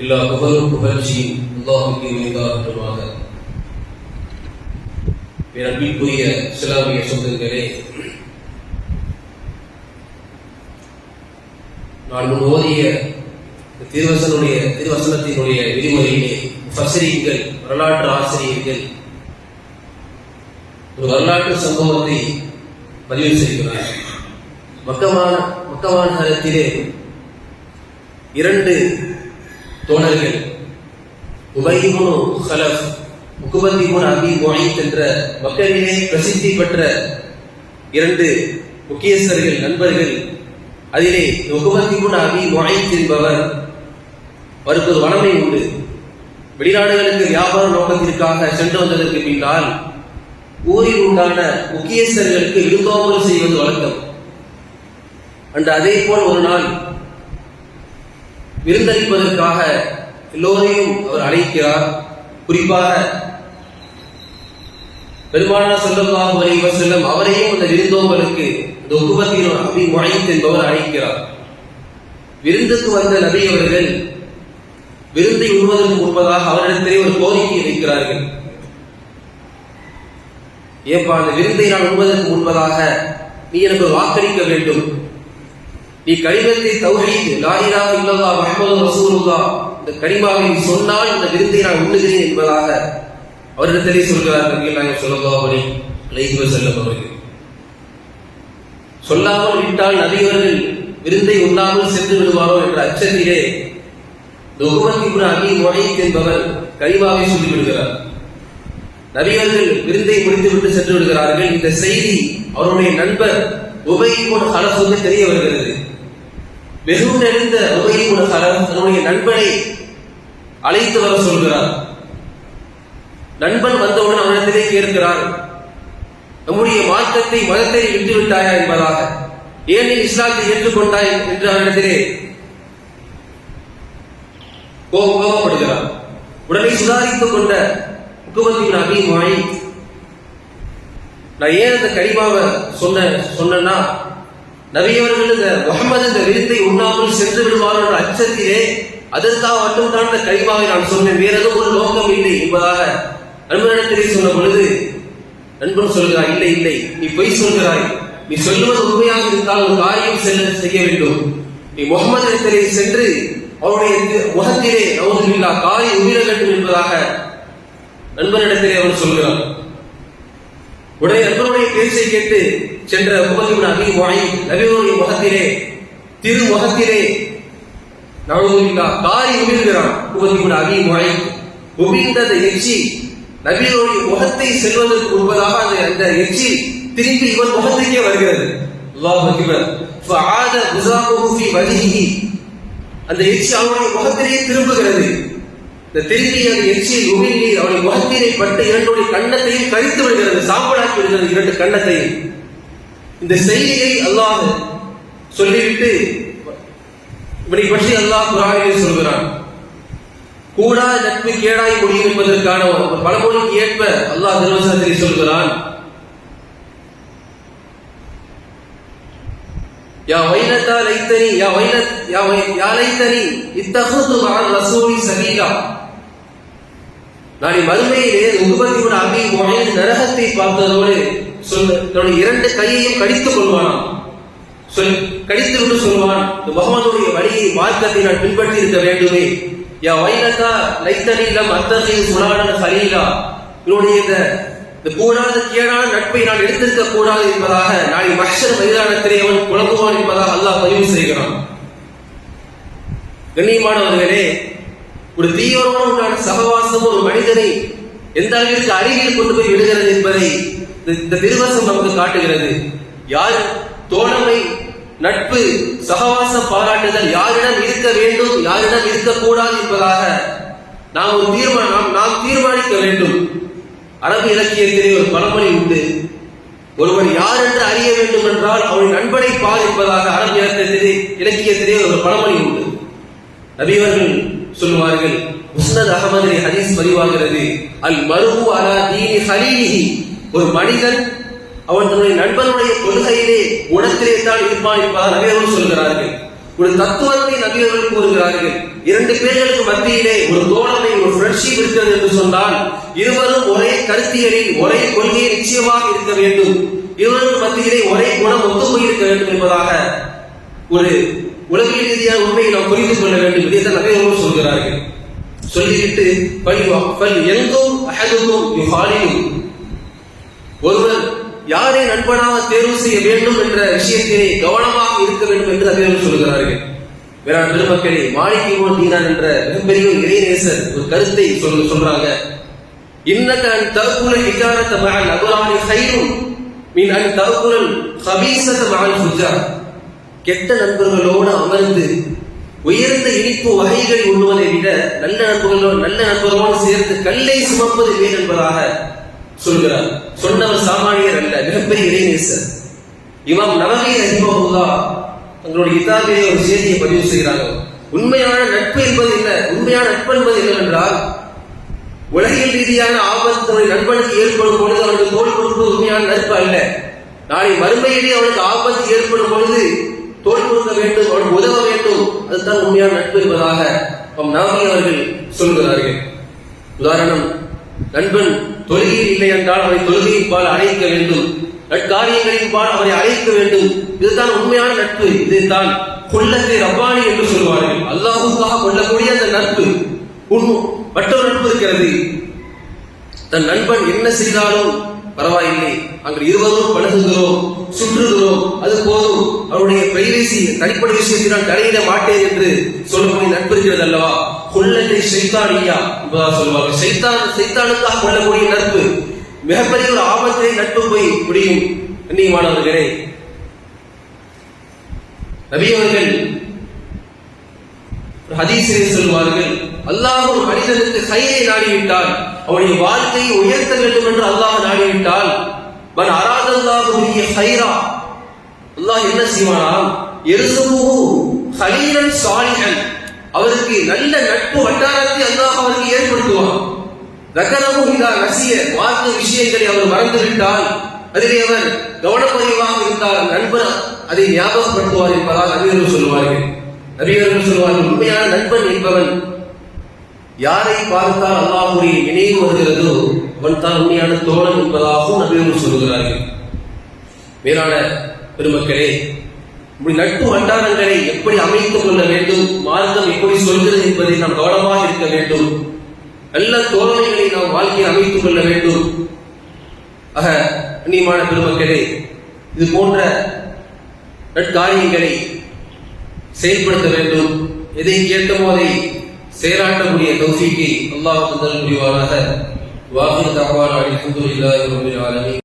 எல்லா புகழும் புகழ்ச்சியும் அல்லாஹுக்கு உரித்தாகட்டுமாக அன்பிற்குரிய இஸ்லாமிய சொந்தங்களே நான் முன் ஓதிய திருவசனுடைய திருவசனத்தினுடைய விதிமுறையிலே பசிரியர்கள் வரலாற்று ஆசிரியர்கள் ஒரு வரலாற்று சம்பவத்தை பதிவு செய்கிறார் மக்கமான மக்கமான காலத்திலே இரண்டு தோழர்கள் உபயிபுனு ஹலஃப் முகுபந்திமுன் அபி மொஹித் என்ற மக்களிலே பிரசித்தி பெற்ற இரண்டு முக்கியஸ்தர்கள் நண்பர்கள் அதிலே முகுபந்திமுன் அபி மொஹித் என்பவர் அவருக்கு ஒரு வளமை உண்டு. வெளிநாடுகளுக்கு வியாபார நோக்கத்திற்காக சென்று வந்ததற்கு பின்னால் ஊரில் உண்டான முக்கியஸ்தர்களுக்கு விருந்தோம்பல் செய்வது வழக்கம். அன்று அதே போல் ஒரு நாள் விருந்தளிப்பதற்காக எல்லோரையும் அவர் அழைக்கிறார். குறிப்பாக பெருமானா செல்லல்லாஹு அலைஹி வஸல்லம் அவரையும் அந்த விருந்தோம்பலுக்கு இந்த உக்குபத்தின் அபி முஹைத் என்பவர் அழைக்கிறார். விருந்துக்கு வந்த நபி அவர்கள் விருந்தை உண்பதற்கு முன்பதாக அவரிடத்திலே ஒரு கோரிக்கை வைக்கிறார்கள். ஏப்பா அந்த விருந்தை நான் உண்பதற்கு முன்பதாக நீ எனக்கு வாக்களிக்க வேண்டும். இக்கடிதத்தை கடிதத்தை தௌஹீத் லா இலாஹ முஹம்மது இந்த கரிமாவை சொன்னால் இந்த விருந்தை நான் உண்ணுகிறேன் என்பதாக அவரிடத்திலே சொல்கிறார் நபிகள் நாயகம் ஸல்லல்லாஹு அலைஹி வஸல்லம் அவர்கள். சொல்லாமல் விட்டால் நபியவர்கள் விருந்தை உண்ணாமல் சென்று விடுவாரோ என்ற அச்சத்திலே துகுமத் இப்னு அபி என்பவர் கரிமாவை சொல்லிவிடுகிறார். நபியர்கள் விருந்தை முடித்துவிட்டு சென்று விடுகிறார்கள். இந்த செய்தி அவருடைய நண்பர் உபயோகம் ஹலஃபுக்கு தெரிய வருகிறது வெகு நெறிந்த உபயிமுன் ஹலஃப் தன்னுடைய நண்பனை அழைத்து வர சொல்கிறார். நண்பன் வந்தவுடன் அவனிடத்திலே கேட்கிறார் நம்முடைய மார்க்கத்தை மதத்தை விட்டுவிட்டாயா என்பதாக? ஏன் நீ இஸ்லாத்தை ஏற்றுக்கொண்டாய் என்று அவனிடத்திலே கோபப்படுகிறார். உடனே சுதாரித்துக் கொண்ட முகமது அபிமாயி நான் ஏன் அந்த கரிமாவை சொன்ன சொன்னா நபியவர்கள் இந்த முகமது இந்த விருந்தை உண்ணாமல் சென்று விடுவார் என்ற அச்சத்திலே அதற்காக மட்டும்தான் இந்த கரிமாவை நான் சொன்னேன். வேற ஏதோ ஒரு நோக்கம் இல்லை என்பதாக நண்பனிடத்திலே சொன்ன பொழுது நண்பன் சொல்கிறாய் இல்லை இல்லை நீ பொய் சொல்கிறாய். நீ சொல்லுவது உண்மையாக இருந்தால் ஒரு காரியம் செல்ல செய்ய வேண்டும். நீ முகமது இடத்திலே சென்று அவருடைய தி- முகத்திலே நவுதுல்லா காரி உயிர வேண்டும் என்பதாக நண்பனிடத்திலே அவன் சொல்கிறான். உடனே நண்பனுடைய பேச்சை கேட்டு சென்ற முகத்தின் அபி வாய் நபிகளுடைய முகத்திலே திரு முகத்திலே நவுதுல்லா காரி உமிழ்கிறான் முகத்தின் அபி வாய் உமிழ்ந்த எச்சி நபியோடைய முகத்தை செல்வதற்கு முன்பதாக அந்த அந்த எச்சி திரும்பி இவன் முகத்துக்கே வருகிறது. அல்லாஹ் அக்பர் ஃபஆத குஸாமுஹு ஃபீ வஜ்ஹிஹி. அந்த எச்சி அவனுடைய முகத்திலேயே திரும்புகிறது. இந்த திரும்பி அந்த எச்சியை உமிழ்நீர் அவனுடைய முகத்திலே பட்டு இரண்டுடைய கண்ணத்தையும் கரித்து விடுகிறது. சாம்பலாக்கி விடுகிறது இரண்டு கண்ணத்தையும் இந்த செய்தியை அல்லாஹ் சொல்லிவிட்டு இவனை பற்றி அல்லாஹ் குரானிலே சொல்கிறான். கூடா நட்பு கேடாய் முடியும் என்பதற்கான ஒரு ஏற்ப அல்லாஹ் திருவசனத்திலே சொல்கிறான். யா வைனத்தா லைத்தனி யா வைனத் யா வை யா லைத்தனி இத்தகுது மகன் ரசூலி சபீலா நான் மறுமையிலே உபதி ஒரு அபி நரகத்தை பார்த்ததோடு சொல்லு. தன்னுடைய இரண்டு கையையும் கடித்துக் கொள்வானாம். சொல் கடித்து விட்டு சொல்வான் இந்த முகமதுடைய வழியை மார்க்கத்தை நான் பின்பற்றி இருக்க வேண்டுமே. யா வைனத்தா லைத்தனிலம் லம் அத்தகை சரியிலா இவருடைய இந்த இந்த கூடாத கேடான நட்பை நான் எடுத்திருக்க கூடாது என்பதாக நாளை மஷர் மைதானத்திலே அவன் குழம்புவான் என்பதாக அல்லாஹ் பதிவு செய்கிறான். கண்ணியமானவர்களே ஒரு தீவிரமான சகவாசம் ஒரு மனிதனை எந்த அளவிற்கு அருகில் கொண்டு போய் விடுகிறது என்பதை இந்த- இந்த திருவசம் நமக்கு காட்டுகிறது. யார் தோழமை நட்பு சகவாசம் பாராட்டுதல் யாரிடம் இருக்க வேண்டும் யாரிடம் இருக்கக்கூடாது என்பதாக நாம் ஒரு தீர்மானம் நாம் நாம் தீர்மானிக்க வேண்டும். அரபு இலக்கியத்திலே ஒரு பழமொழி உண்டு. ஒருவர் யார் என்று அறிய வேண்டும் என்றால் அவரின் நண்பனை பார் என்பதாக அரபு இலக்கியத்திலே இலக்கியத்திலே ஒரு பழமொழி உண்டு. நபியவர்கள் சொல்லுவார்கள் முஸ்னத் அகமது ஹதீஸ் பதிவாகிறது. அல் மருகு அலா தீனி ஹலீலிஹி. ஒரு மனிதன் அவன் தன்னுடைய நண்பனுடைய கொள்கையிலே குணத்திலே தான் இருப்பான் என்பதாக நபியர்கள் சொல்கிறார்கள். ஒரு தத்துவத்தை நபியர்கள் கூறுகிறார்கள். இரண்டு பேர்களுக்கு மத்தியிலே ஒரு தோழமை ஒரு ஃப்ரெண்ட்ஷிப் இருக்கிறது என்று சொன்னால் இருவரும் ஒரே கருத்தியலில் ஒரே கொள்கையை நிச்சயமாக இருக்க வேண்டும். இருவரும் மத்தியிலே ஒரே குணம் ஒத்துமை இருக்க வேண்டும் என்பதாக ஒரு உலகியல் ரீதியான உண்மையை நாம் புரிந்து கொள்ள வேண்டும் இதைத்தான் நபியர்கள் சொல்கிறார்கள். சொல்லிவிட்டு எங்கும் அஹதுக்கும் யுஹாலியும் ஒருவர் யாரை நண்பனாக தேர்வு செய்ய வேண்டும் என்ற விஷயத்திலே கவனமாக இருக்க வேண்டும் என்று அதிகம் சொல்கிறார்கள் வேளாண் பெருமக்களே மாளிகை மோன் தீனான் என்ற மிகப்பெரிய ஒரு ஒரு கருத்தை சொல்ல சொல்றாங்க. இன்னக அன் தகுல ஹிஜாரத்த மகன் அபுராணி ஹைரும் மீன் அன் தகுலல் ஹபீசத்த மகன் சுஜா கெட்ட நண்பர்களோடு அமர்ந்து உயர்ந்த இனிப்பு வகைகள் உண்ணுவதை விட நல்ல நண்பர்களோடு நல்ல நண்பர்களோடு சேர்ந்து கல்லை சுமப்பது வேறு என்பதாக சொல்கிறார். சொன்னவர் சாமானியர் அல்ல மிகப்பெரிய இளைஞர் இவம் நவகை ரஹிமஹுல்லா தங்களுடைய கிதாபிலே ஒரு செய்தியை பதிவு செய்கிறாங்க உண்மையான நட்பு என்பது இல்லை உண்மையான நட்பு என்பது என்னவென்றால் உலகியல் ரீதியான ஆபத்து நண்பனுக்கு ஏற்படும் பொழுது அவனுக்கு தோல் கொடுப்பது உண்மையான நட்பு அல்ல. நாளை மறுமையிலே அவனுக்கு ஆபத்து ஏற்படும் பொழுது தோல் கொடுக்க வேண்டும் அவனுக்கு உதவ வேண்டும். அதுதான் உண்மையான நட்பு என்பதாக நாமி அவர்கள் சொல்கிறார்கள். உதாரணம் நண்பன் தொழுகையில் இல்லை என்றால் அவரை தொழுகையின் பால் அழைக்க வேண்டும். நட்காரியங்களின் பால் அவரை அழைக்க வேண்டும். இதுதான் உண்மையான நட்பு. இதுதான் கொள்ளத்தை ரப்பானி என்று சொல்வார்கள். அல்லாஹுக்காக கொள்ளக்கூடிய அந்த நட்பு. மற்றொரு நட்பு இருக்கிறது. தன் நண்பன் என்ன செய்தாலும் பரவாயில்லை. அங்கு இருவரும் பழகுகிறோம் சுற்றுகிறோம். அது போதும். அவருடைய பிரைவேசி தனிப்பட்ட விஷயத்தை நான் தலையிட மாட்டேன் என்று சொல்லக்கூடிய நட்பு அல்லவா? கொள்ளத்தை சைத்தானியா என்பதாக சொல்வார்கள் சைத்தான் சைத்தானுக்காக கொள்ளக்கூடிய நட்பு. மிகப்பெரிய ஒரு ஆபத்திலே நட்பு போய் முடியும். கண்ணியமானவர்களே நபி அவர்கள் ஒரு சொல்வார்கள் அல்லாஹ் ஒரு மனிதனுக்கு கயிறை நாடிவிட்டால் அவனுடைய வாழ்க்கையை உயர்த்த வேண்டும் என்று அல்லாஹ் நாடிவிட்டால் மன் அராதல்லாஹுடைய சைரா ஹைரா அல்லாஹ் என்ன செய்வானாம் எருசுமுகு ஹலீலன் சாலிகன் அவருக்கு நல்ல நட்பு வட்டாரத்தை அல்லாஹ் அவருக்கு ஏற்படுத்துவான். ரகரமும் இதா ரசிய மார்க்க விஷயங்களை அவர் மறந்துவிட்டால் அதிலே அவர் கவனக்குறைவாக இருந்தால் நண்பர் அதை ஞாபகப்படுத்துவார் என்பதால் அறிவியர்கள் சொல்வார்கள் அறிவியர்கள் சொல்வார்கள் உண்மையான நண்பன் என்பவன் யாரை பார்த்தால் அல்லாஹுடைய நினைவு வருகிறதோ அவன் தான் உண்மையான தோழன் என்பதாகவும் நபியர்கள் சொல்கிறார்கள் மேலான பெருமக்களே இப்படி நட்பு வட்டாரங்களை எப்படி அமைத்துக் கொள்ள வேண்டும் மார்க்கம் எப்படி சொல்கிறது என்பதை நாம் கவனமாக இருக்க வேண்டும். நல்ல தோழமைகளை நாம் வாழ்க்கையில் அமைத்துக் கொள்ள வேண்டும். ஆக அந்நியமான பெருமக்களே இது போன்ற நட்காரியங்களை செயல்படுத்த வேண்டும். எதை கேட்டமோ அதை செயலாற்றக்கூடிய தௌஃபீக்கை அல்லாஹ் முதல் புரிவாராக வாஹிர் தகவல் அலி இல்லாத